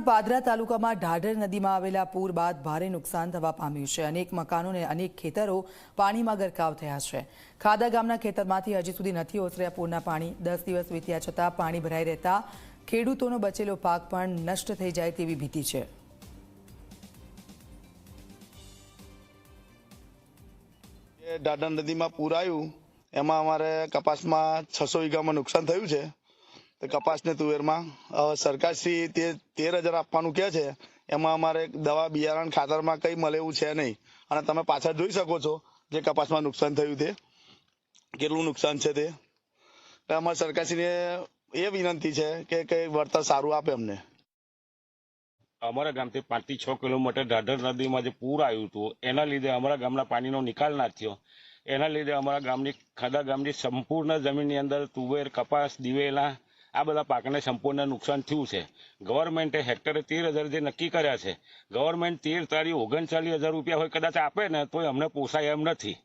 પાદરા તાલુકામાં ઢાઢર નદીમાં આવેલા પૂર બાદ ભારે નુકસાન થવા પામ્યું છે. અનેક મકાનો અને અનેક ખેતરો પાણીમાં ગરકાવ થયા છે. ખાદા ગામના ખેતરમાંથી હજી સુધી નથી ઓસર્યા પૂરના પાણી. દસ દિવસ વીત્યા છતાં પાણી ભરાઈ રહેતા ખેડૂતોનો બચેલો પાક પણ નષ્ટ થઈ જાય તેવી ભીતિ છે. ઢાઢર નદીમાં પૂર આવ્યું, એમાં અમારે કપાસમાં છસો વીઘામાં નુકસાન થયું છે. કપાસ ને તુવેરમાં. સરકારશ્રી તે તેર હજાર આપવાનું કહે છે, એમાં અમારે દવા બિયારણ ખાતરમાં કંઈ મળે એવું છે નહીં. અને તમે પાછળ જોઈ શકો છો જે કપાસમાં નુકસાન થયું તે, કેટલું નુકસાન છે તે. એટલે અમારે સરકારશ્રીને એ વિનંતી છે કે કંઈ વળતર સારું આપે અમને. અમારા ગામથી પાંચથી છ કિલોમીટર ઢાઢર નદીમાં જે પૂર આવ્યું હતું, એના લીધે અમારા ગામના પાણીનો નિકાલ ના થયો. એના લીધે અમારા ગામની ખાદા ગામની સંપૂર્ણ જમીનની અંદર તુવેર, કપાસ, દિવેલા આ બધા પાકને સંપૂર્ણ નુકસાન થયું છે. ગવર્મેન્ટે હેક્ટરે તેર હજાર જે નક્કી કર્યા છે. ગવર્મેન્ટ તેર તારીખ ઓગણચાલીસ હજાર રૂપિયા હોય કદાચ આપે ને, તોય અમને પોસાય એમ નથી.